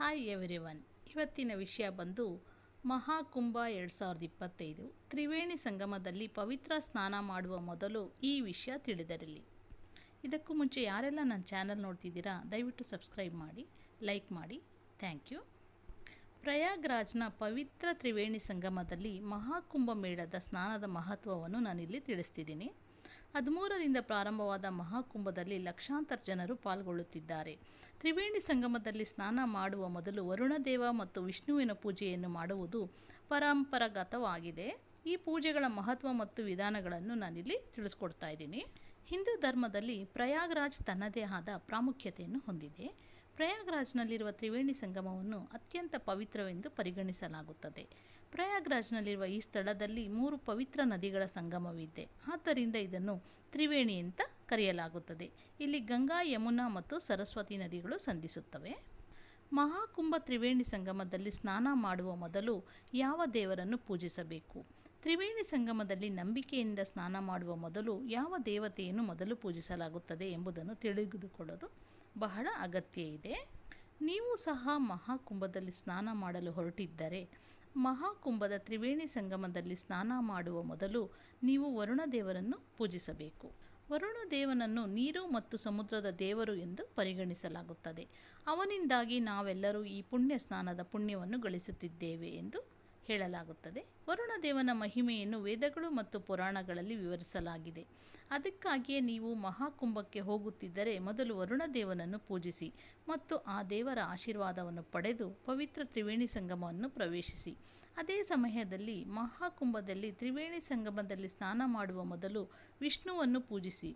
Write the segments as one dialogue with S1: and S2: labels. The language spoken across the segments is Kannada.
S1: ಹಾಯ್ ಎವ್ರಿ ಒನ್ ಇವತ್ತಿನ ವಿಷಯ ಬಂದು ಮಹಾಕುಂಭ ಎರಡು ಸಾವಿರದ ಇಪ್ಪತ್ತೈದು. ತ್ರಿವೇಣಿ ಸಂಗಮದಲ್ಲಿ ಪವಿತ್ರ ಸ್ನಾನ ಮಾಡುವ ಮೊದಲು ಈ ವಿಷಯ ತಿಳಿದಿರಲಿ ಇದಕ್ಕೂ ಮುಂಚೆ ಯಾರೆಲ್ಲ ನನ್ನ ಚಾನಲ್ ನೋಡ್ತಿದ್ದೀರಾ, ದಯವಿಟ್ಟು ಸಬ್ಸ್ಕ್ರೈಬ್ ಮಾಡಿ, ಲೈಕ್ ಮಾಡಿ. Thank you. ಪ್ರಯಾಗ್ರಾಜ್ನ ಪವಿತ್ರ ತ್ರಿವೇಣಿ ಸಂಗಮದಲ್ಲಿ ಮಹಾಕುಂಭ ಮೇಳದ ಸ್ನಾನದ ಮಹತ್ವವನ್ನು ನಾನಿಲ್ಲಿ ತಿಳಿಸ್ತಿದ್ದೀನಿ. ಹದಿಮೂರರಿಂದ ಪ್ರಾರಂಭವಾದ ಮಹಾಕುಂಭದಲ್ಲಿ ಲಕ್ಷಾಂತರ ಜನರು ಪಾಲ್ಗೊಳ್ಳುತ್ತಿದ್ದಾರೆ. ತ್ರಿವೇಣಿ ಸಂಗಮದಲ್ಲಿ ಸ್ನಾನ ಮಾಡುವ ಮೊದಲು ವರುಣದೇವ ಮತ್ತು ವಿಷ್ಣುವಿನ ಪೂಜೆಯನ್ನು ಮಾಡುವುದು ಪರಂಪರಾಗತವಾಗಿದೆ. ಈ ಪೂಜೆಗಳ ಮಹತ್ವ ಮತ್ತು ವಿಧಾನಗಳನ್ನು ನಾನಿಲ್ಲಿ ತಿಳಿಸ್ಕೊಡ್ತಾ ಇದ್ದೀನಿ. ಹಿಂದೂ ಧರ್ಮದಲ್ಲಿ ಪ್ರಯಾಗ್ರಾಜ್ ತನ್ನದೇ ಆದ ಪ್ರಾಮುಖ್ಯತೆಯನ್ನು ಹೊಂದಿದೆ. ಪ್ರಯಾಗ್ರಾಜ್ನಲ್ಲಿರುವ ತ್ರಿವೇಣಿ ಸಂಗಮವನ್ನು ಅತ್ಯಂತ ಪವಿತ್ರವೆಂದು ಪರಿಗಣಿಸಲಾಗುತ್ತದೆ. ಪ್ರಯಾಗ್ರಾಜ್ನಲ್ಲಿರುವ ಈ ಸ್ಥಳದಲ್ಲಿ ಮೂರು ಪವಿತ್ರ ನದಿಗಳ ಸಂಗಮವಿದೆ. ಆದ್ದರಿಂದ ಇದನ್ನು ತ್ರಿವೇಣಿ ಅಂತ ಕರೆಯಲಾಗುತ್ತದೆ. ಇಲ್ಲಿ ಗಂಗಾ, ಯಮುನಾ ಮತ್ತು ಸರಸ್ವತಿ ನದಿಗಳು ಸಂಧಿಸುತ್ತವೆ. ಮಹಾಕುಂಭ ತ್ರಿವೇಣಿ ಸಂಗಮದಲ್ಲಿ ಸ್ನಾನ ಮಾಡುವ ಮೊದಲು ಯಾವ ದೇವರನ್ನು ಪೂಜಿಸಬೇಕು? ತ್ರಿವೇಣಿ ಸಂಗಮದಲ್ಲಿ ನಂಬಿಕೆಯಿಂದ ಸ್ನಾನ ಮಾಡುವ ಮೊದಲು ಯಾವ ದೇವತೆಯನ್ನು ಮೊದಲು ಪೂಜಿಸಲಾಗುತ್ತದೆ ಎಂಬುದನ್ನು ತಿಳಿದುಕೊಳ್ಳೋದು. ಬಹಳ ಅಗತ್ಯ ಇದೆ. ನೀವು ಸಹ ಮಹಾಕುಂಭದಲ್ಲಿ ಸ್ನಾನ ಮಾಡಲು ಹೊರಟಿದ್ದರೆ, ಮಹಾಕುಂಭದ ತ್ರಿವೇಣಿ ಸಂಗಮದಲ್ಲಿ ಸ್ನಾನ ಮಾಡುವ ಮೊದಲು ನೀವು ವರುಣ ದೇವರನ್ನು ಪೂಜಿಸಬೇಕು. ವರುಣ ದೇವನನ್ನು ನೀರು ಮತ್ತು ಸಮುದ್ರದ ದೇವರು ಎಂದು ಪರಿಗಣಿಸಲಾಗುತ್ತದೆ. ಅವನಿಂದಾಗಿ ನಾವೆಲ್ಲರೂ ಈ ಪುಣ್ಯ ಸ್ನಾನದ ಪುಣ್ಯವನ್ನು ಗಳಿಸುತ್ತಿದ್ದೇವೆ ಎಂದು ಹೇಳಲಾಗುತ್ತದೆ. ವರುಣ ದೇವನ ಮಹಿಮೆಯನ್ನು ವೇದಗಳು ಮತ್ತು ಪುರಾಣಗಳಲ್ಲಿ ವಿವರಿಸಲಾಗಿದೆ. ಅದಕ್ಕಾಗಿಯೇ ನೀವು ಮಹಾಕುಂಭಕ್ಕೆ ಹೋಗುತ್ತಿದ್ದರೆ ಮೊದಲು ವರುಣ ದೇವನನ್ನು ಪೂಜಿಸಿ ಮತ್ತು ಆ ದೇವರ ಆಶೀರ್ವಾದವನ್ನು ಪಡೆದು ಪವಿತ್ರ ತ್ರಿವೇಣಿ ಸಂಗಮವನ್ನು ಪ್ರವೇಶಿಸಿ. ಅದೇ ಸಮಯದಲ್ಲಿ ಮಹಾಕುಂಭದಲ್ಲಿ ತ್ರಿವೇಣಿ ಸಂಗಮದಲ್ಲಿ ಸ್ನಾನ ಮಾಡುವ ಮೊದಲು ವಿಷ್ಣುವನ್ನು ಪೂಜಿಸಿ.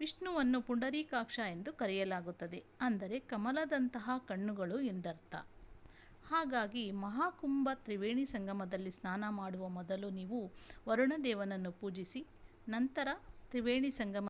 S1: ವಿಷ್ಣುವನ್ನು ಪುಂಡರೀಕಾಕ್ಷ ಎಂದು ಕರೆಯಲಾಗುತ್ತದೆ. ಅಂದರೆ ಕಮಲದಂತಹ ಕಣ್ಣುಗಳು ಎಂದರ್ಥ. ಹಾಗಾಗಿ ಮಹಾಕುಂಭ ತ್ರಿವೇಣಿ ಸಂಗಮದಲ್ಲಿ ಸ್ನಾನ ಮಾಡುವ ಮೊದಲು ನೀವು ವರುಣದೇವನನ್ನು ಪೂಜಿಸಿ ನಂತರ ತ್ರಿವೇಣಿ ಸಂಗಮ